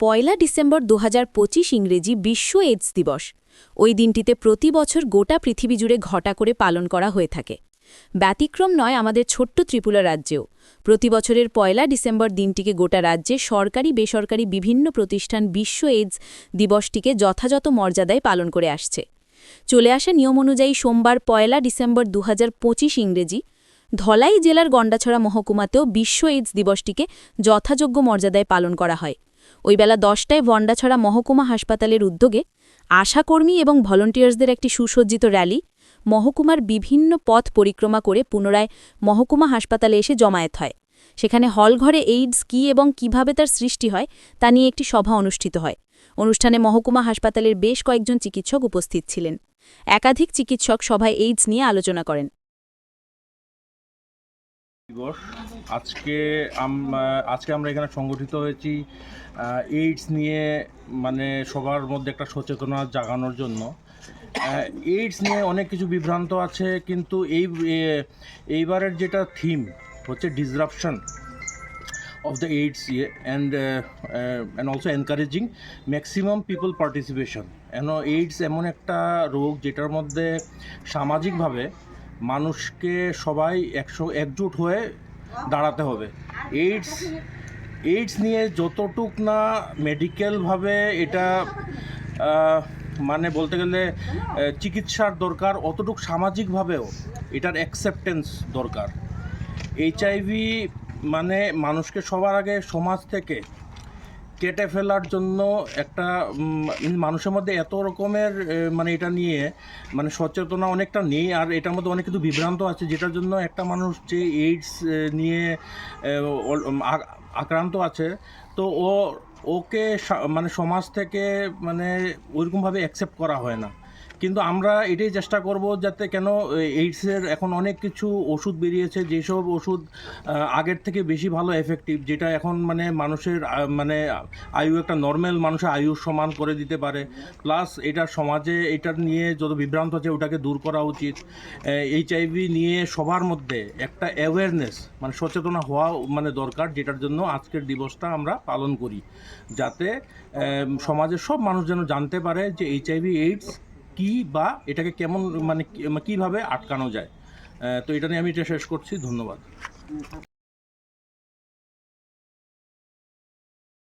পয়লা December দু হাজার পঁচিশ ইংরেজি বিশ্ব এইডস দিবস। ওই দিনটিতে প্রতি বছর গোটা পৃথিবী জুড়ে ঘটা করে পালন করা হয়ে থাকে। ব্যতিক্রম নয় আমাদের ছোট্ট ত্রিপুরা রাজ্যেও। প্রতি বছরের পয়লা ডিসেম্বর দিনটিকে গোটা রাজ্যে সরকারি, বেসরকারি বিভিন্ন প্রতিষ্ঠান বিশ্ব এইডস দিবসটিকে যথাযথ মর্যাদায় পালন করে আসছে। চলে আসা নিয়ম অনুযায়ী সোমবার পয়লা ডিসেম্বর দু হাজার পঁচিশ ইংরেজি ধলাই জেলার গন্ডাছড়া মহকুমাতেও বিশ্ব এইডস দিবসটিকে যথাযোগ্য মর্যাদায় পালন করা হয়। ওই বেলা দশটায় ভণ্ডাছড়া মহকুমা হাসপাতালের উদ্যোগে আশাকর্মী এবং ভলন্টিয়ার্সদের একটি সুসজ্জিত র্যালি, মহকুমার বিভিন্ন পথ পরিক্রমা করে পুনরায় মহকুমা হাসপাতালে এসে জমায়েত হয়। সেখানে হলঘরে এইডস কী এবং কীভাবে তার সৃষ্টি হয়, তা নিয়ে একটি সভা অনুষ্ঠিত হয়। অনুষ্ঠানে মহকুমা হাসপাতালের বেশ কয়েকজন চিকিৎসক উপস্থিত ছিলেন। একাধিক চিকিৎসক সভায় এইডস নিয়ে আলোচনা করেন। দিবস। আজকে আজকে আমরা এখানে সংগঠিত হয়েছি এইডস নিয়ে মানে সবার মধ্যে একটা সচেতনতা জাগানোর জন্য। এইডস নিয়ে অনেক কিছু বিভ্রান্ত আছে কিন্তু এই এইবারের যেটা থিম হচ্ছে disruption AIDS year and uh, uh, and also encouraging maximum people participation. কেন এইডস এমন একটা রোগ যেটার মধ্যে সামাজিকভাবে মানুষকে সবাই একশো, একজোট হয়ে দাঁড়াতে হবে। এইডস এইডস নিয়ে যতটুক না মেডিকেলভাবে এটা মানে বলতে গেলে চিকিৎসার দরকার, অতটুক সামাজিকভাবেও এটার অ্যাকসেপ্টেন্স দরকার। এইচআইভি মানে মানুষকে সবার আগে সমাজ থেকে কেটে ফেলার জন্য একটা মানুষের মধ্যে এত রকমের মানে এটা নিয়ে মানে সচেতনা অনেকটা নেই, আর এটার মধ্যে অনেক কিছু বিভ্রান্ত আছে, যেটার জন্য একটা মানুষ যে এইডস নিয়ে আক্রান্ত আছে, তো ও, ওকে মানে সমাজ থেকে মানে ওইরকমভাবে অ্যাকসেপ্ট করা হয় না। কিন্তু আমরা এটাই চেষ্টা করব যাতে কেন এইডসের এখন অনেক কিছু ওষুধ বেরিয়েছে, যেসব ওষুধ আগের থেকে বেশি ভালো এফেক্টিভ যেটা এখন মানে মানুষের মানে আয়ু একটা নর্মাল মানুষের আয়ু সমান করে দিতে পারে। প্লাস এটা সমাজে এটার নিয়ে যত বিভ্রান্ত আছে ওটাকে দূর করা উচিত। এইচআইভি নিয়ে সবার মধ্যে একটা অ্যাওয়ারনেস মানে সচেতনা হওয়া মানে দরকার, যেটার জন্য আজকের দিবসটা আমরা পালন করি। যাতে সমাজের সব মানুষ যেন জানতে পারে যে এইচআইভি এইডস কি বা এটাকে কেমন মানে কীভাবে আটকানো যায়। তো এটা নিয়ে আমি এটা শেষ করছি। ধন্যবাদ।